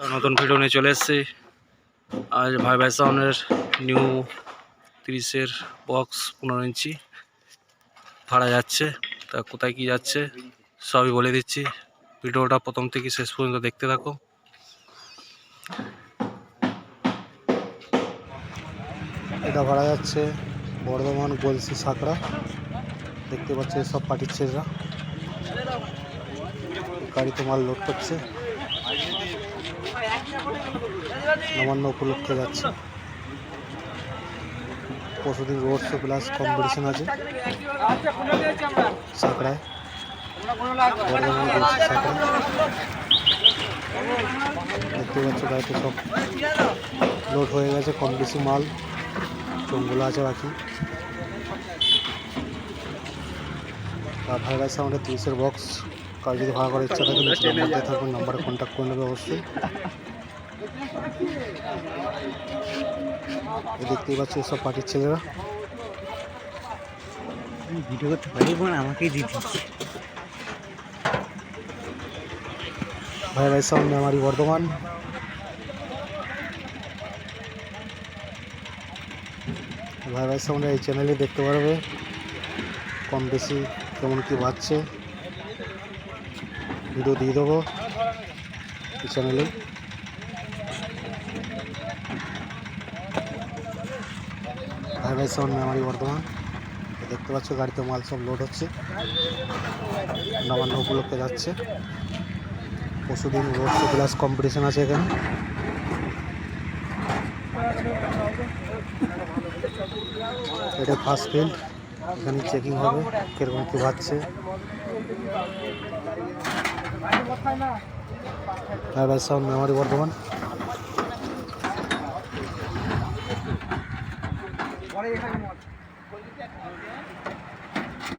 নতুন ভিডিও নিয়ে চলে এসেছি। আজ ভাই ভাই সাউন্ডের নিউ তিরিশের বক্স পনেরো ইঞ্চি ভাড়া যাচ্ছে। তা কোথায় কি যাচ্ছে সবই বলে দিচ্ছি। ভিডিওটা প্রথম থেকে শেষ পর্যন্ত দেখতে থাকো। এটা ভাড়া যাচ্ছে বর্ধমান গলসি সাঁকড়া। দেখতে পাচ্ছে সব পার্টির ছেলেরা গাড়িতে মাল লোড করছে। নবান্ন উপলক্ষে যাচ্ছে। পরশুদিন রোড শো প্লাস কম্পিটিশন আছে। সাঁকড়ায়। সব লোড হয়ে গেছে, কম বেশি মাল। চোঙগুলো আছে বাকি। আর ভাই ভাই সাউন্ডের তিরিশের বক্স কার যদি ভাড়া করার ইচ্ছা থাকে থাকবেন নাম্বারে কন্ট্যাক্ট করে নেবে অবশ্যই। দেখতেই পাচ্ছি সব পার্টির ছেলেরা। ভিডিও করতে পারি? বোন আমাকেই দিতে ভাই ভাই সাউন্ড মেমারি বর্ধমান। ভাই ভাই সাউন্ডে এই চ্যানেলে দেখতে পারবে কম বেশি কেমন কী বাড়ছে ভিডিও দিয়ে দেবো এই চ্যানেলে ভাই সাউন্ড মেমারি বর্ধমান দেখতে পাচ্ছ গাড়িতে মাল সব লোড হচ্ছে। নবান্ন উপলক্ষে যাচ্ছে। পরশুদিন রোড শো ক্লাস কম্পিটিশন আছে এখানে। এটা ফার্স্ট ফিল্ড এখানে চেকিং হবে কীরকম কী ভাবছে। ভাই সাউন্ড মেমারি বর্ধমান পরে এখানে